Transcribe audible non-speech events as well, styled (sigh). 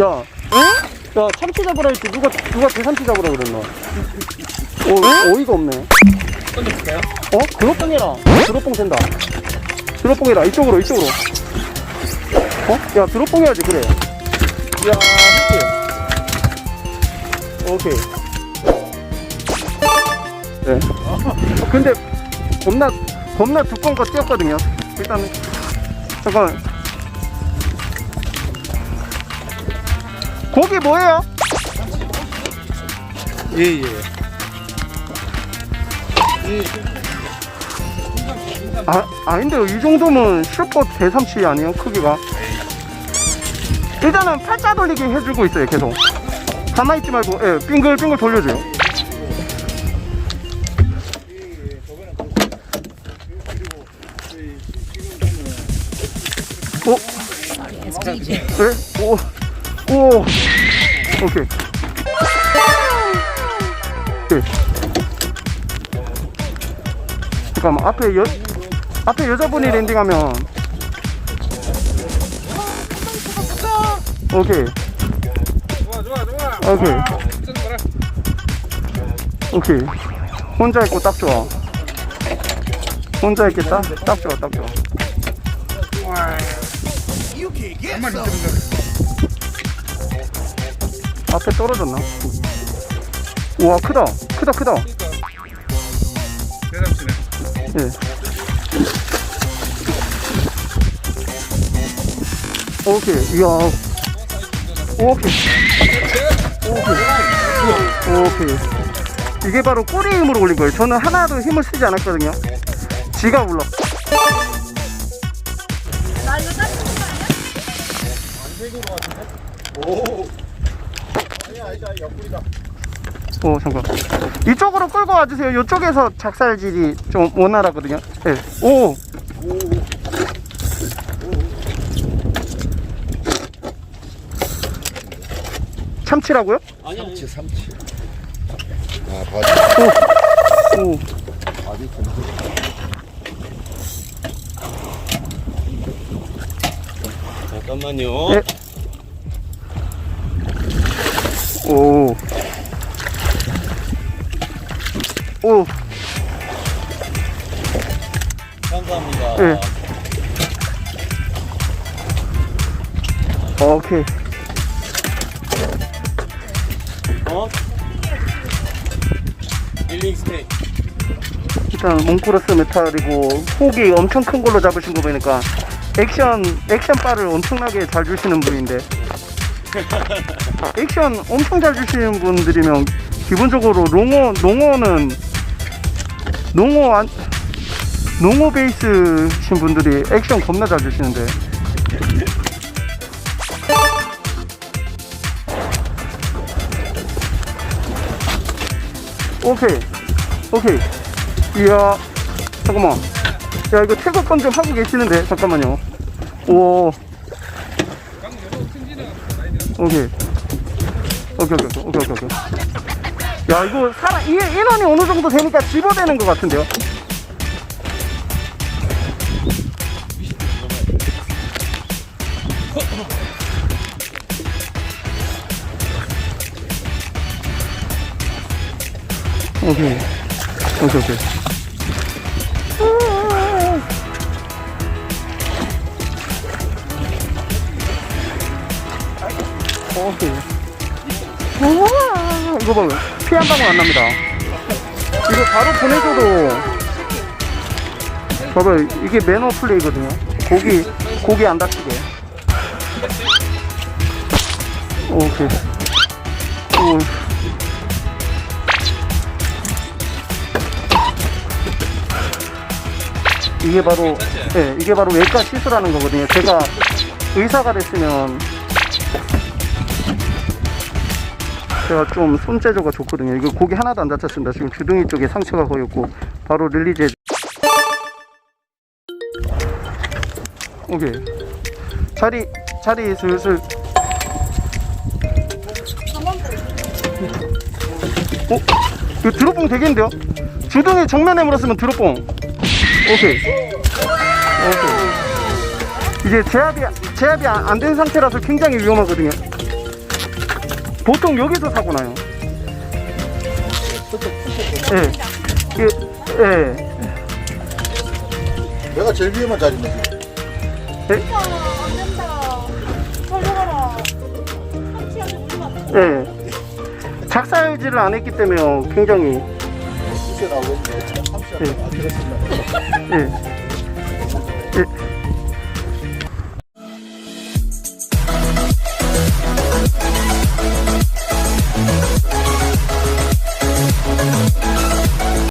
야, 야, 참치 잡으라 했지. 누가, 누가 대삼치 잡으라 그랬나? 어, 어이가 없네. 던져볼까요? 어? 드롭봉해라. 드롭봉 된다. 드롭봉 해라. 이쪽으로, 이쪽으로. 어? 야, 드롭봉 해야지, 그래. 야, 할게. 오케이. 네. 어, 근데, 겁나, 겁나 두꺼운 거 띄었거든요. 일단은, 잠깐. 고기 뭐예요? 예, 예. 아, 아닌데요. 이 정도면 슈퍼 대삼치 아니에요? 크기가. 일단은 팔자 돌리기 해주고 있어요, 계속. 가만히 있지 말고, 예, 빙글빙글 돌려줘요. 오, 네? 오, 오, 오케이. 오케이. 잠깐만, 앞에 여, 앞에 여자분이 랜딩하면. 오케이, 좋아, 좋아, 좋아. 오케이. 오케이. 혼자 있고 딱 좋아. 혼자 있겠다? 딱 좋아, 딱 좋아. 한 마리 있습니다. 앞에 떨어졌나? 우와, 크다. 크다, 크다. 예. 오케이, 이야. 오케이. 오케이. 오케이. 이게 바로 꼬리 힘으로 올린 거예요. 저는 하나도 힘을 쓰지 않았거든요. 지가 올라. 오, 잠깐. 이쪽으로 끌고 와주세요. 이쪽에서 작살질이 좀 원활하거든요. 네. 오. 참치라고요? 삼치 삼치 아 바지 오. 바지 좀 잠깐만요. 네. 네. 오케이. 어? 힐링 스테이. 일단 몽크로스 메탈이고 폭이 엄청 큰 걸로 잡으신 거 보니까 액션 액션 바를 엄청나게 잘 주시는 분인데 (laughs) 액션 엄청 잘 주시는 분들이면 기본적으로 농어 농어는 농어 안 농어 베이스신 분들이 액션 겁나 잘 주시는데. 오케이. 오케이. 이야 잠깐만. 야 이거 태극권 좀 하고 계시는데 잠깐만요. 오 오케이. 오케이 오케이 오케이 오케이 오케이. 야 이거 사람 이 인원이 어느 정도 되니까 집어대는 것 같은데요 오케이 오케이 오케이 오케이. 우와, 이거 봐. 피한 방울 안 납니다. 이거 바로 보내줘도. 봐봐요. 이게 매너 플레이거든요. 고기, 고기 안 다치게. 오케이. 오. 이게 바로, 예, 이게 바로 외과 시술하는 거거든요. 제가 의사가 됐으면 제가 좀 손재주가 좋거든요. 이거 고기 하나도 안 다쳤습니다. 지금 주둥이 쪽에 상처가 거의 없고 바로 릴리제. 오케이. 자리 자리 슬슬. 어? 이거 드롭봉 되겠는데요? 주둥이 정면에 물었으면 드롭봉. 오케이. 오케이. 이제 제압이 제압이 안 된 상태라서 굉장히 위험하거든요. 보통 여기서 사고 나요. 예. 예. 예. 내가 제일 안 된다. 걸려가라. 삼치한테 물면 예. 작살질을 안 했기 때문에 굉장히 수세 나오겠는데 예. 예. 예.